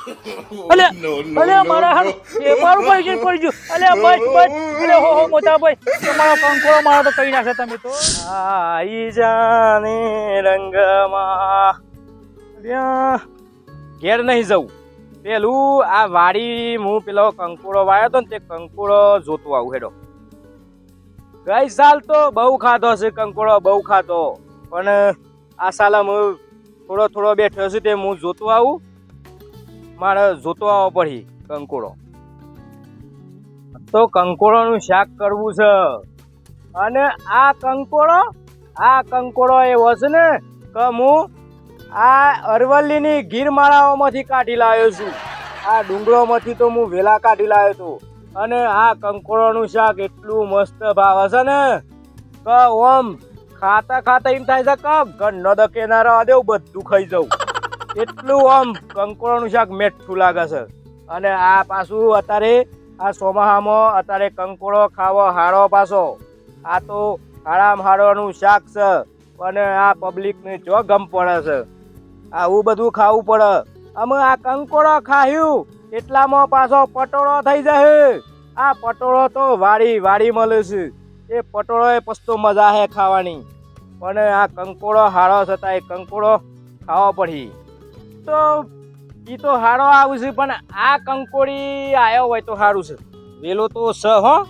અલે અલે મારા હારું મારું ગયું પડી ગયું. અલે બસ બસ અલે હો હો મોટા ભાઈ તમારો કંકોળો મારો તો કહી નાખે તમે તો. આઈ જાને રંગમાં. ઘેર નહીં જવું. પેલું આ વાડી હું પેલો કંકોળો વાયો તો ને તે કંકોળો જોતો આવું હેડો. ગઈ સાલ તો બહુ ખાધો છે કંકોળો બહુ ખાધો. પણ આ સાલ હું થોડો થોડો બેઠો છું તે હું જોતો આવું. મારે જોતો આવવો પડી કંકોળો તો કંકોડોનું શાક કરવું છે. અને આ કંકોળો આ કંકોડો એવો છે ને કે હું આ અરવલ્લીની ગીરમાળાઓમાંથી કાઢી લાવ્યો છું. આ ડુંગળોમાંથી તો હું વેલા કાઢી લાવ્યો હતો અને આ કંકોડોનું શાક એટલું મસ્ત ભાવે છે ને કે ઓમ ખાતા ખાતા એમ થાય છે કે ઘરનો દકે ના રહેવા દેવું બધું ખાઈ જવું. એટલું આમ કંકોળાનું શાક મેઠું લાગે છે. અને આ પાછું અત્યારે આ ચોમાહામાં અત્યારે કંકોળો ખાવો હારો પાછો. આ તો હારામ હારોનું શાક છે. અને આ પબ્લિકને જો ગમ પડે છે. આવું બધું ખાવું પડે. અમે આ કંકોળો ખાયું. એટલામાં પાછો પટોળો થઈ જશે. આ પટોળો તો વાડી વાડી મળે છે. એ પટોળો એ પસ્તો મજા હે ખાવાની. પણ આ કંકોળો હારો છતાં એ કંકોળો ખાવો પડી. તો એ તો હારો આવું છે, પણ આ કંકોડી આવ્યો હોય તો સારું છે. વેલો તો સ, હો.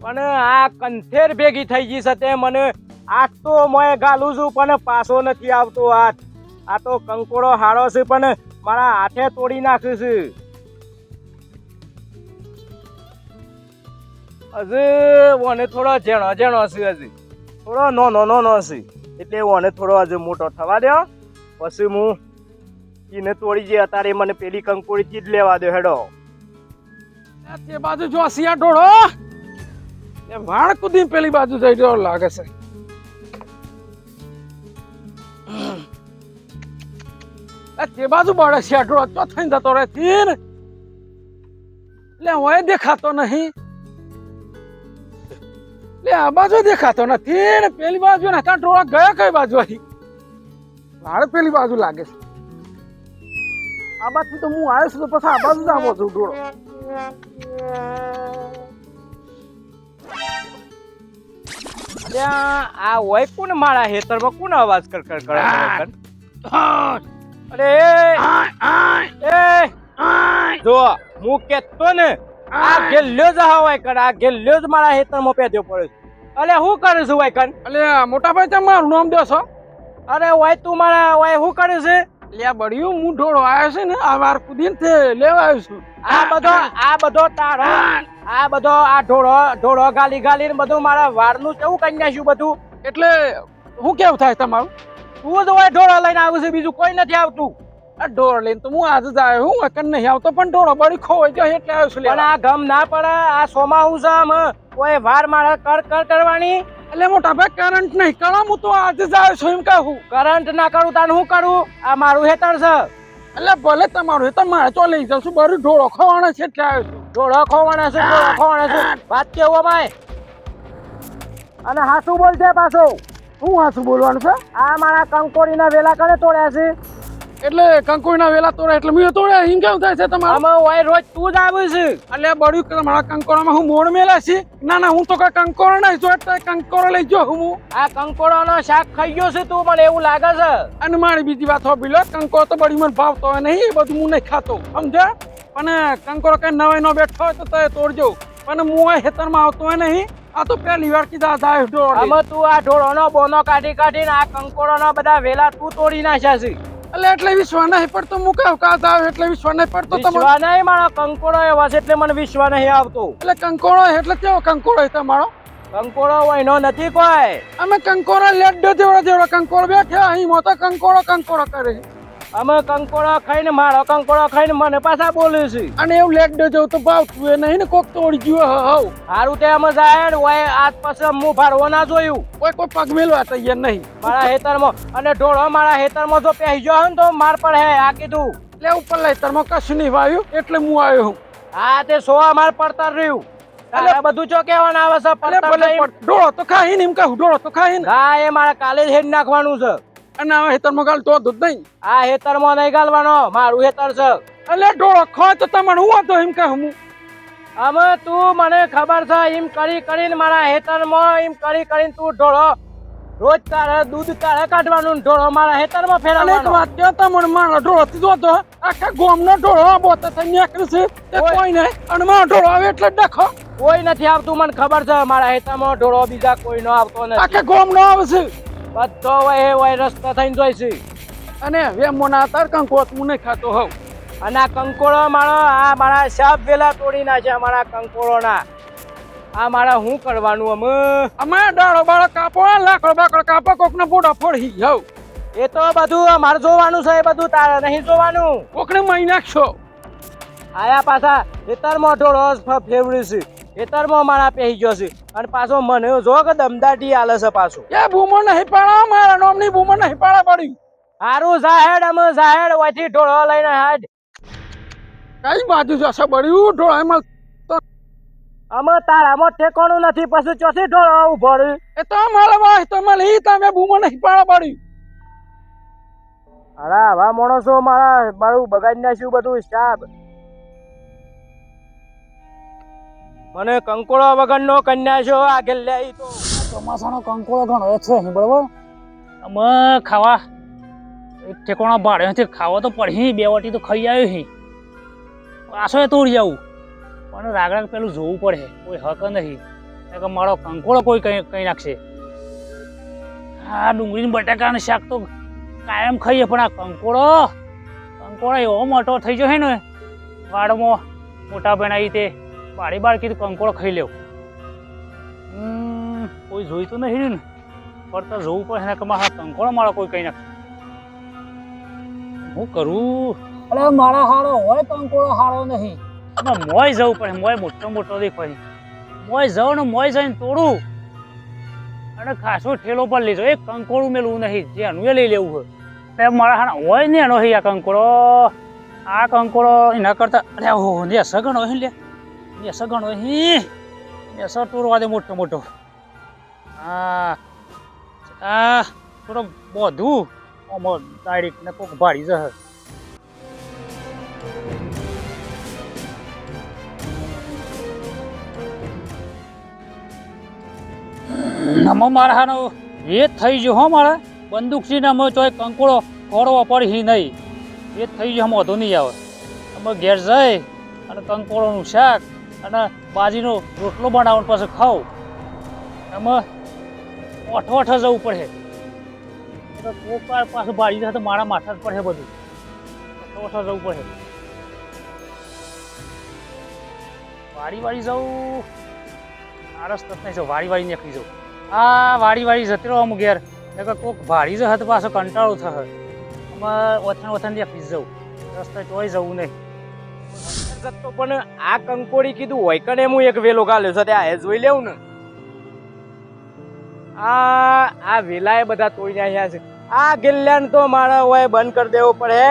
પણ આ કંથેર ભેગી થઈ ગઈ છે તે મને આઠ તો મેં ગાલું છું, પણ પાછો નથી આવતો હાથ. આ તો કંકોડો હારો છે, પણ મારા હાથે તોડી નાખ્યું છે. હજી મને થોડો ઝેણો ઝેણો છે હજી. થોડો નો નો નો છે. એટલે અને થોડો હજુ મોટો થવા દો પછી હું એને તોડી જે અત્યારે મને પેલી કંકોડી જ લેવા દો, હેડો. તે બાજુ જો સિયા ઢોળો એ વાળ કુદી પેલી બાજુ જઈ રહ્યો લાગે છે. તે બાજુ બળે સિયા ઢોળો તો થઈને જતો રહે તીર એટલે હોય દેખાતો નહીં. લે આ બાજુ દેખાતો નથી. ને પેલી બાજુ ને ત્યાં ઢોળા ગયા કઈ બાજુ આવી મારે પેલી બાજુ લાગે છે. આ બાજુ તો હું આવ્યો છું તો પછી આ બાજુ જ આવો છું ટોળો ત્યાં આ હોય કોણ મારા હેતરમાં કોણ અવાજ કર કર કરે અરે એ, એ જો હું કેતો ને આ ગેલ્યો જ હોય કર આ ગેલ્યો જ મારા હેતરમાં પેદ્યો પડે છે. અલે હું કરે છે હોય કન અલે મોટા ભાઈ તમે મારું નામ દો છો? અરે વાય તું મારા વાય શું કરે છે? લે બળ્યું હું ઢોળો આવ્યો છે ને આ વાર કુદીન તે લેવા આવ્યો છું. આ બધો આ બધો તારા આ બધો આ ઢોળો ઢોળો ગાલી ગાલી ને બધું મારા વાળનું કેવું કઈ નાખ્યું બધું? એટલે હું કેવું થાય તમારું? તું જ હોય ઢોળો લઈને આવું છે બીજું કોઈ નથી આવતું. આ ઢોળો લઈને તો હું આજ જ આવ્યો હું એકન નહીં આવતો પણ ઢોળો બળી ખોવાઈ ગયો એટલે આવ્યો છું પણ આ ગમ ના પડે આ સોમાહું છે આમ કોઈ વાર મારે કર કર કરવાની? એટલે મોટા ભાઈ કરંટ નહીં કળા હું તો આજ જ આવ્યો છું એમ કહું. કરંટ ના કરું તાન હું કરું? આ મારું હેતર છે. એટલે ભલે તમારું હેતર મારે તો લઈ જાઉં છું બરું ઢોળો ખવાના છે એટલે આવ્યો છું. ઢોળો ખોવાના છે ઢોળો ખોવાના છે. વાત કેવો અમાય અને હાસુ બોલ છે પાછો. હું હાસુ બોલવાનું છે? આ મારા કંકોડીના વેલા કરે તોડ્યા છે. એટલે કંકોઈના વેલા તોડે એટલે મેં તોડે. એમ કેમ થાય છે તમારે? આમાં હોય રોજ તું જ આવે છે. એટલે બળ્યું કે તમારા કંકોરામાં હું મોડ મેલા છે? ના ના હું તો કઈ કંકોરો નહીં જો એટલે કંકોરો લઈ જો હું. આ કંકોડોનો શાક ખાઈ ગયો છે તું મને એવું લાગે છે. અને મારી બીજી વાત હો બિલો કંકોડો તો બળી મને ભાવતો હોય નહીં એ બધું હું નહીં ખાતો. સમજે અને કંકોરો કઈ નવાઈ નો બેઠો હોય તો તે તોડજો. પણ હું આ ખેતરમાં આવતો હોય નહીં આ તો પેલી વાર કીધા થાય ઢોળ આમાં તું આ ઢોળોનો બોનો કાઢી કાઢીને આ કંકોડોના બધા વેલા તું તોડી નાખ્યા છે. એટલે એટલે વિશ્વા નહીં પડતો હું કહું કાં આવે એટલે વિશ્વા નહીં પડતો તમારો. વિશ્વા નહીં મારો કંકોડો એવા છે એટલે મને વિશ્વા નહીં આવતો. એટલે કંકોડો એટલે કેવો કંકોડો તમારો? કંકોડો હોય નો નથી કોઈ. અમે કંકોડો લેડો જેવડો જેવડો કંકોડો બેઠા અહીં મોટો કંકોડો કંકોડો કરે છે. અમે કંકોડો ખાઈને મારો કંકોડો ખાઈને મને પાછા બોલે છે. અને એવું લેડો દેજો તો ભાવતું એ નહીં ને કોક તોડી ગયું હવ. હારું તે અમે જાય હોય આજ પછી હું ફારવો ના જોયું. કોઈ કોઈ પગ મેલવા તૈયાર નહીં. મારા હેતરમાં અને ઢોળો મારા હેતરમાં જો પહેરી ગયો ને તો માર પર હે આ કીધું. એટલે ઉપર લઈ તરમાં કશું નહીં વાયું એટલે હું આવ્યો હું. આ તે સો માર પડતર રહ્યું. બધું ચો કહેવાના આવે છે ઢોળો તો ખાઈ ને એમ કહું ઢોળો તો ખાઈ ને. હા એ મારે કાલે જ હેડ નાખવાનું છે. અને આ હેતરમાં ગાલ તો દૂધ નહીં. આ હેતરમાં નહીં ગાલવાનો મારું હેતર છે. એટલે ખોય તો તમને હું હતો એમ કે હું અમે તું મને ખબર છે એમ કરી કરીને મારા હેતરમાં એમ કરી કરીને તું ઢોળો. રોજ તારે દૂધ તારે કાઢવાનું ઢોળો મારા હેતરમાં અને એક ફેરવવાનો. વાત કે તમને મારો ઢોળો થી તો આખા ગોમનો ઢોળો બોતે થઈ નીકળે છે તે કોઈ નહીં. અને મારો ઢોળો આવે એટલે દેખો ડખો. કોઈ નથી આવતું મને ખબર છે મારા હેતરમાં ઢોળો બીજા કોઈ નો આવતો નથી. આખા ગોમનો આવે છે. બધો વય વાયરસ રસ્તો થઈને જોઈ છે. અને વેમોના તાર કંકોત હું નહીં ખાતો હોઉં. અને આ કંકોળો મારો આ મારા સાપ વેલા તોડી નાખ્યા મારા કંકોળોના. આ મારા શું કરવાનું અમે? અમે ડાળો બાળો કાપો લાકડો બાકડો કાપો કોકને બોડા ફોડી જાવ એ તો બધું અમારે જોવાનું છે એ બધું તારે નહીં જોવાનું. કોકને મહી નાખશો. આયા પાછા ખેતરમાં મોઢો રોજ ફેવડી છે. ખેતરમાં મારા પહેરી ગયો છે. અને પાછો મને જો કે દમદાટી આલે છે પાછો. એ બૂમો નહીં પાડા મારા નામની બૂમો નહીં પાડા પડી. હારું જાહેડ અમે જાહેડ વાથી ઢોળો લઈને હાડ. કઈ બાજુ જશે? બળ્યું ઢોળો એમાં અમે તારામાં ઠેકાણું નથી પછી ચોથી ઢોળો ઊભો રહ્યું. એ તો મારા વાહ તો મને ઈ તમે બૂમો નહીં પાડા પડી. અરે આવા માણસો મારા મારું બગાડી નાખ્યું બધું સાબ મને કંકોળો વગરનો કન્યા છો આ ગેલ્લે તો. ચોમાસાનો કંકોળો ઘણો છે અહીં બરોબર? અમે ખાવા. એક ઠેકોણા ભાડેથી ખાવા તો પડી બે વાટી તો ખાઈ આવ્યો અહીં પાછો તોડી જવું પણ રાગડા પેલું જોવું પડે કોઈ હક નહીં. કે મારો કંકોળો કોઈ કઈ કઈ નાખશે. આ ડુંગળી બટાકાનું શાક તો કાયમ ખાઈએ પણ આ કંકોળો કંકોળો એવો મોટો થઈ જશે ને વાડમાં મોટા બનાવી તે. બાળી બાળ કીધું કંકોળો ખાઈ લેવું. કોઈ જોઈ તો નહીં ને. પણ તો જોવું પડે ને કે મારા કંકોળો મારો કોઈ કઈ નાખે હું કરું? અરે મારા હારો હોય કંકોળો હારો નહીં. મોય જવું પડે. મોય મોટો મોટો દેખાય મોય જાઉં ને મોય જઈને તોડું. અને ખાસો ઠેલો પર લેજો. એક કંકોળું મેળવું નહીં. જે એનું એ લઈ લેવું હોય. તે મારા હારા હોય ને એનો હી આ કંકોળો. આ કંકોળો એના કરતા અરે ઓહો ને સગણો હી લે. ને ગણો હી ને સર તોડવા દે મોટો મોટો. હા. આ થોડો બધું આમાં ડાયરેક્ટ ને કોક ભાડી જશે. નમો મારા હાનો એ થઈ ગયો હો મારા. બંદૂકથી ને અમે ચોય કંકોળો ખોરવો પડી નહીં. એ થઈ ગયો વધુ નહીં આવે. અમે ઘેર જઈ અને કંકોળોનું શાક અને બાજીનો રોટલો બનાવવાનો પછી ખાવ એમાં ઓઠો ઓઠો જવું પડે. તો કોક વાર પાછું બાળી સાથે મારા માથા જ પડે બધું. ઓઠો ઓઠો જવું પડે. વાડી વાડી જવું આ રસ્તો જ નહીં જવું વાડી વાડી નીકળી જવું આ વાડી વાડી જતી રહો અમુક ઘેર. એટલે કોક ભાડી જ હતો પાછો કંટાળો થશે. એમાં ઓથાણ ઓથાણ નીકળી જવું રસ્તે ચોય જવું નહીં. તો પણ આ કંકોડી કીધું હોય કને હું એક વેલો ગાલ્યો છે આ જોઈ લેવું ને? આ આ વેલાએ બધા તોડી નાખ્યા છે. આ ગિલ્લાન તો મારા હોય બંધ કરી દેવું પડે.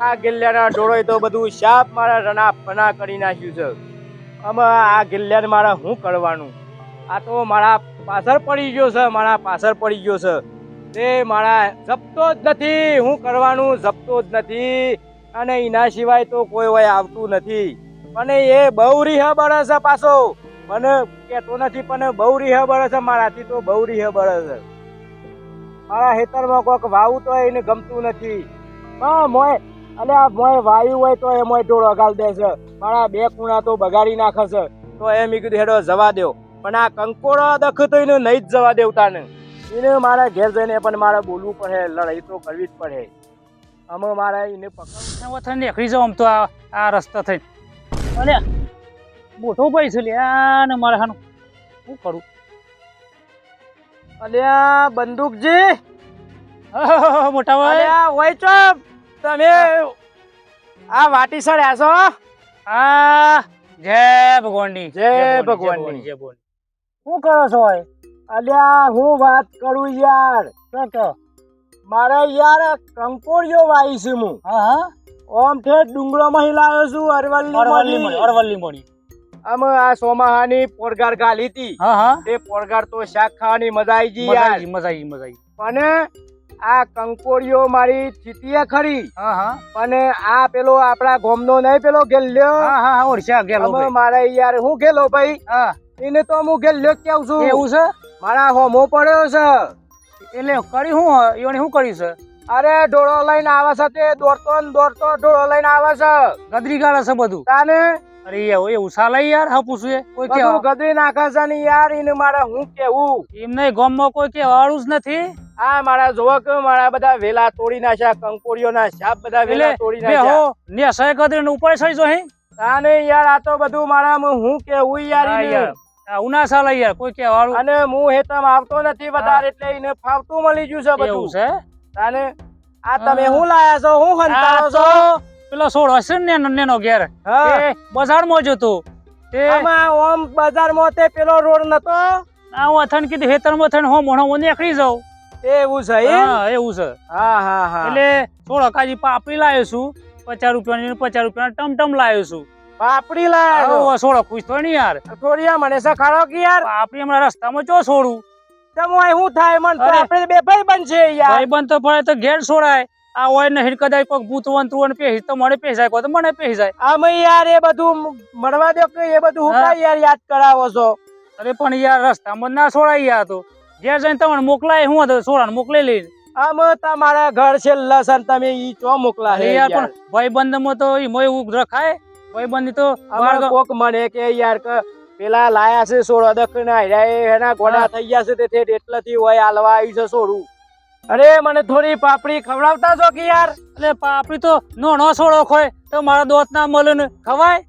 આ ગિલ્લાના ઢોળોય તો બધું શાપ મારા રણા ફના કરી નાખ્યું છે. અમે આ ગિલ્લાને મારે શું કરવાનું? આ તો મારા પાછળ પડી ગયો છે, મારા પાછળ પડી ગયો છે. તે મારા જપતો જ નથી. હું કરવાનું જપતો જ નથી. અને એના સિવાય તો કોઈ હોય આવતું નથી. અને એ બહુ રીહ બળે છે પાછો. મને કેતો નથી, પણ બહુ રીહ બળે છે મારાથી તો બહુ રીહ બળે છે. મારા ખેતરમાં કોઈક વાવું તો એને ગમતું નથી. હા મોય અને આ મોય વાયુ હોય તો એ મોય ઢોળો ગાલ દે છે. મારા બે કુણા તો બગાડી નાખે છે. તો એમ કીધું, હેડો, જવા દો પણ આ કંકોડો દખ તો એને નહીં જ જવા દેવતા ને એને મારા ઘેર જઈને પણ મારે બોલવું પડે, લડાઈ તો કરવી જ પડે. અમે મારા એને પકડ વથન નીકળી જાવ આમ તો આ રસ્તો થઈ અલે મોટો ભાઈ છે લે આ ને મારે હાનું. શું કરું? અલ્યા બંદૂકજી. મોટા ભાઈ. હોય છો તમે આ વાટી સર આસો આ જય ભગવાનની. જય ભગવાનની. જય ભગવાન શું કરો છો? અલ્યા હું વાત કરું યાર. કહો? મારે યાર કંકોડિયો વાઈ છે હું. હા હા. ઓમ ઠેઠ ડુંગળો માં લાવ્યો છું અરવલ્લી અરવલ્લી મળી. અરવલ્લી મળી. આમ આ સોમાહાની પોરગાર ગાલી હતી. હા હા. તે પોરગાર તો શાક ખાવાની મજા આવી ગઈ યાર. મજા આવી મજા આવી પણ આ કંકોડીઓ મારી ચીતીએ ખરી. હા આ પેલો આપણા ગોમનો નહીં પેલો ગેલ્યો? હા હા અમે ભાઈ. મારે યાર હું ગેલો ભાઈ? હા. એને તો હું ગેલ્યો કેવું છું. એવું છે? મારા હોમો પડ્યો છે. એટલે કરી હું? એને શું કર્યું છે? અરે ઢોળો લઈને આવે છે તે દોડતો ને દોડતો ઢોળો લઈને આવે છે. ગદરી ગાળે છે બધું? તાને? અરે એવું એવું ચાલે યાર હા પૂછું? કોઈ બધું ગદરી નાખે છે ને યાર એને મારે હું કેવું? એમને ગામમાં કોઈ કેવાળું જ નથી. આ મારા જોવો કે મારા બધા વેલા તોડી નાખ્યા કંકોડીઓ ના સાપ બધા વેલા તોડી નાખ્યા ને સહી ગદરી ને ઉપર સહી જો હે. તાને યાર આ તો બધું મારા હું કેવું યાર હા એને. યાર. કોઈ કેવાળું અને હું હેતમ આવતો નથી વધારે એટલે એને ફાવતું મળી ગયું છે બધું. છે? તાને આ તમે હું. લાયા છો? હું આ હંતાળો છો? પેલો સોળ હશે ને નેનો નેનો ઘેર. હા. તે બજારમાં જતો તે આમાં ઓમ બજારમાં તે પેલો રોડ નતો? આ વથન કીધું હેતરમાં થઈને હો મોણો હું એકડી જાઉં. એવું છે હા એવું છે. હા હા હા. એટલે થોડો કાજી પાપડી લાવ્યો છું. પચાસ રૂપિયાની ને પચાસ રૂપિયા ટમટમ લાવ્યો છું. પાપડી લાવ્યો સોળો ખુશ થયો ને યાર. થોડી મને સખાડો કે યાર? પાપડી હમણાં રસ્તામાં ચો છોડું. તમો અહીં હું થાય? મન તો આપણે બે ભાઈ બનશે યાર. ભાઈ બંધ તો પડે તો ઘેર છોડાય. આ હોય ને હિડ કદાચ કોઈક ભૂતવન વંતુ પેહી તો મને પેસાય કોઈ તો મને પેસાય આમે યાર એ બધું મળવા દો કે એ બધું હું. યાર યાદ કરાવો છો? અરે પણ યાર રસ્તામાં ના છોડાય યાર તો. ઘેર જઈને તમને મોકલાય હું હતો છોડાને મોકલી લઈને આમ તમારા ઘર છે લસણ તમે ઈ ચો મોકલા હે યાર પણ ભાઈ બંધમાં તો એમાં એવું રખાય ભાઈ બંધ તો કોક મને કે યાર કે પેલા લાયા છે સોળો દખ ના એના ગોડા થઈ ગયા છે તે ઠેઠ એટલેથી હોય હાલવા આવ્યું છે સોળું અરે મને થોડી પાપડી ખવડાવતા છો કે યાર? એટલે પાપડી તો નો નો છોડો ખોય તો મારા દોસ્ત ના મળે ખવાય?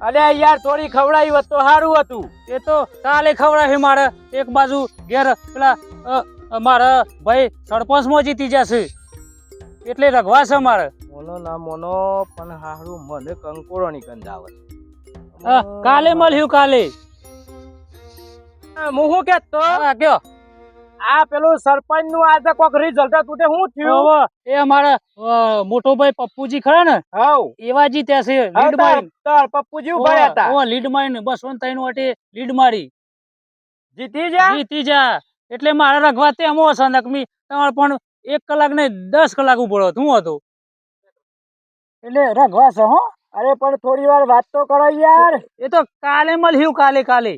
અરે યાર થોડી ખવડાવી હોત તો સારું હતું. એ તો કાલે ખવડાવી મારે. એક બાજુ ઘેર પેલા મારા ભાઈ સરપંચમાં જીતી જશે એટલે રઘવા છે મારે. મોનો ના મોનો પણ હારું મને કંકોળો ની ગંધ આવે કાલે મળ્યું કાલે. હું શું કેતો હા, કયો? આ પેલું સરપંચનું આજે કોક રિઝલ્ટ હતું તે શું થયું? એ અમારા મોટો ભાઈ પપ્પુજી ખરા ને? હવ. એવા જીત્યા છે લીડ મારી પપ્પુજી ઊભા હતા. ઓ લીડ મારીને બસ ને ત્રણ વાટે લીડ મારી. જીતી જા? જીતી જા. એટલે મારા રખવા તે અમો છે નકમી તમારે પણ એક કલાક ને દસ કલાક ઊભો હતો. હું હતો? એટલે રઘવા છે હો? અરે પણ થોડી વાર વાત તો કરો યાર. એ તો કાલે મળ્યું કાલે કાલે.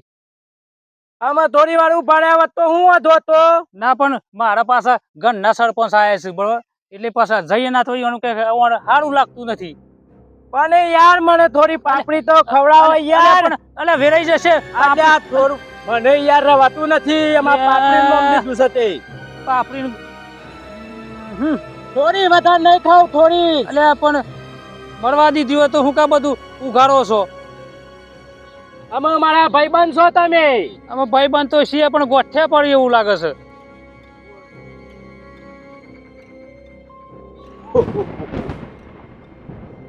આમાં થોડી વાર ઊભા રહ્યા તો હું વાંધો હતો. ના પણ મારા પાસે ઘરના સરપંચ આવ્યા છે બરોબર? એટલે પાછા જઈએ ના થોડી એનું કે સારું લાગતું નથી. પણ યાર મને થોડી પાપડી તો ખવડાવો યાર. અલે વેરાઈ જશે. આજે આ થોડું મને યાર રવાતું નથી એમાં. પાપડી નામ લીધું પાપડી થોડી વધારે નહીં ખાવ થોડી. એટલે પણ મરવા દીધી હોય તો હું કા બધું ઉઘાડો છો? આમાં મારા ભાઈબંધ છો તમે. અમે ભાઈ બંધ તો છીએ પણ ગોઠે પડી એવું લાગે છે.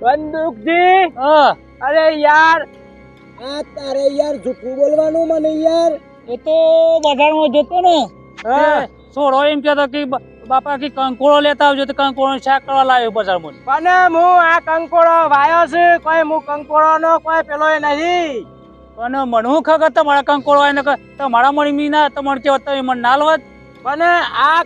બંદૂકજી. હા. અરે યાર. આ તારે યાર જૂઠું બોલવાનું મને યાર. એ તો બધાનો જતો ને. હા. છોડો એમ કહેતો કે બાપા કે કંકોળો લેતા આવજો તો કંકોળો શાક કરવા લાવ્યો બજારમાં અને હું આ કંકોળો વાયો છે કોઈ હું કંકોળો નો કોઈ પેલો નહીં. પણ મને હું ખબર તમારા કંકોળો હોય તમારા મણી મી ના તમારે કેવા તમે મને ના લવત? પણ આ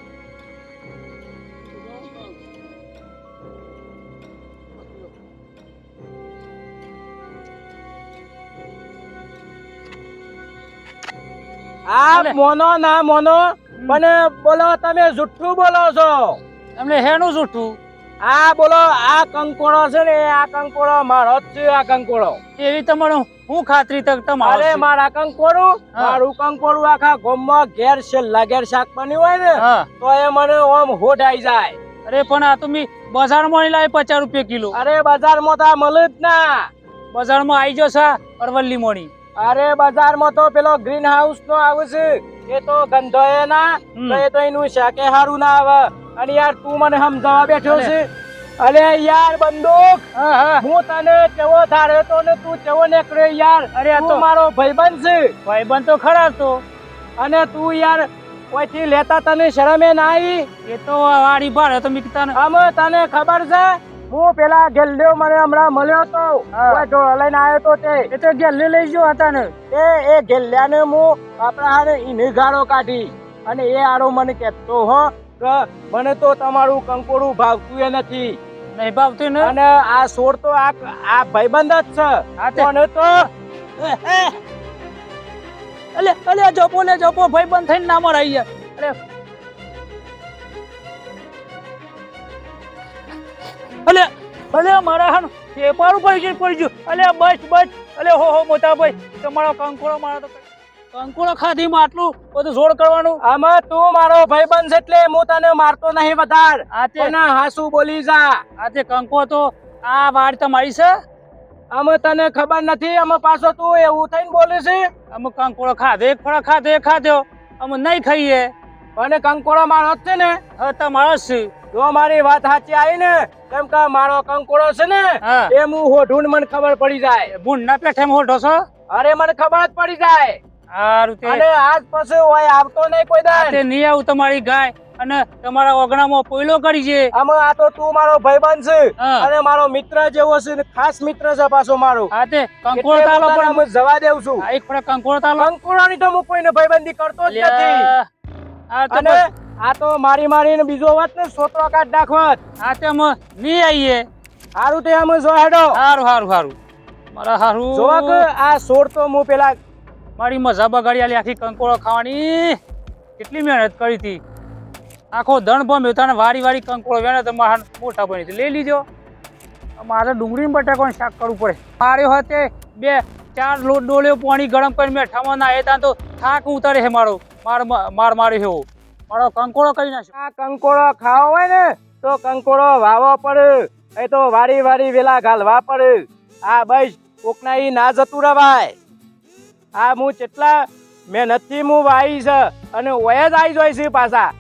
આ મોનો ના મોનો. પણ બોલો તમે જુઠ્ઠું બોલો છો? તમને હેનું જૂઠું આ બોલો આ કંકોડો છે ને આ કંકોડો મારો જ છે આ કંકોડો એવી તમારો હું ખાતરી તક તમારે મારા કંકોડું મારું કંકોડું આખા ગોમમાં ઘેર છે લાગેર શાક બની હોય ને તો એ મને ઓમ હોડાઈ જાય. અરે પણ આ તો મી બજારમાં લાવી પચાસ રૂપિયા કિલો. અરે બજારમાં તો આ મળે જ ના. બજારમાં આવી જશે અરવલ્લી મણી અરે બજારમાં તો પેલો ગ્રીન હાઉસ નો આવે છે. એ તો ગંધો એ ના તો એ તો એનું શાકે હારું ના આવે. અને યાર તું મને સમજાવવા બેઠો છે? અરે યાર બંદૂક હા તને કેવો ધાર્યો તો ને તું કેવો નીકળ્યો યાર? અરે તું મારો ભાઈબંધ છે. ભાઈબંધ તો ખરા તો. અને તું યાર કોઈથી લેતા તને શરમે ના આવી એ તો વાડી ભાડે તો મી તને આમ તને ખબર છે? હું પેલા ગેલ્યો મને હમણાં મળ્યો તો. હા. ઢોળ લઈને આવ્યો તો તે. એ તો ગેલ્લી લઈ ગયો હતા ને. એ એ ગેલ્યાને હું આપણા હારે ઈને ગાળો કાઢી. અને એ આડો મને કહેતો હો કે મને તો તમારું કંકોડું ભાવતું એ નથી. નહીં ભાવતું ને? અને આ સોર તો આ આ ભાઈબંધ જ છે. આ તે. મને તો અલે અલે જોપો ને જોપો. ભાઈબંધ થઈને ના મરાઈ ગયા અલે અલે અલે મારા હાન પેપર ઉપર ગયું પડી ગયું. અલે બસ બસ. અલે હો હો મોટા ભાઈ. તમારો કંકોળો મારો તો ખાધી ખાધીમાં આટલું બધું જોડ કરવાનું? આમાં તું મારો ભાઈબંધ છે એટલે હું તને મારતો નહીં વધાર. આ ના હાસુ બોલી જા. આજે કંકો તો આ વાડ તમારી છે? અમે તને ખબર નથી અમે પાછો તું એવું થઈને બોલે છે? અમે કંકોળો ખાધે એક ફળ ખાધે ખાધ્યો. ખાધો અમે નહીં ખાઈએ. અને કંકોળો મારો છે ને? તમારો જ છે. જો મારી વાત સાચી આવી ને કેમ કે મારો કંકોડો છે ને એ હું હોઢું મને ખબર પડી જાય. ભૂંડ ના પેઠે મોઢો છો? અરે મને ખબર જ પડી જાય. અને આજ પછી હોય આવતો નહીં કોઈ આ નહીં આવું તમારી ગાય. અને તમારા ઓગણામાં પોઈલો કરી છે. આમાં આ તો તું મારો ભાઈબંધ છે. અને મારો મિત્ર જેવો છે ને ખાસ મિત્ર છે પાછો મારો. હા તે કંકોળ તાલો પણ હું જવા દેવ છું. એક પણ કંકોળ તાલો. કંકોળાની તો હું કોઈને ભાઈબંધી કરતો જ નથી. અને આ તો મારી મારીને બીજો વાત ને સોતરો કાઢ નાખવત આ તે અમે નહીં આવીએ હારું તે અમે જો હેડો. સારું સારું સારું મારા સારું જોવા કે આ છોડ તો હું પેલા મારી મજા બગાડી આખી કંકોળો ખાવાની. કેટલી મહેનત કરી હતી. આખો દણ ભમ્યો તને વારી વારી કંકોળો વેણે તો મારા મોટા બની લઈ લીજો મારે ડુંગળી બટાકાનું શાક કરવું પડે. મારે હતે બે ચાર લોટ ડોલ્યો પાણી ગરમ કરી મેઠામાં ના ત્યાં તો થાક ઉતારે છે મારો. માર માર માર્યો એવો. મારો કંકોડો કરી નાખ્યો. આ કંકોડો ખાવો હોય ને, તો કંકોડો વાવો પડે. એ તો વારી વારી વેલા ઘાલવા પડે. આ બસ કોકના ઈ ના જતું રવાય. આ હું કેટલા મહેનતથી હું વાઈ છે અને ઓય જ આવી જોઈ છે પાછા.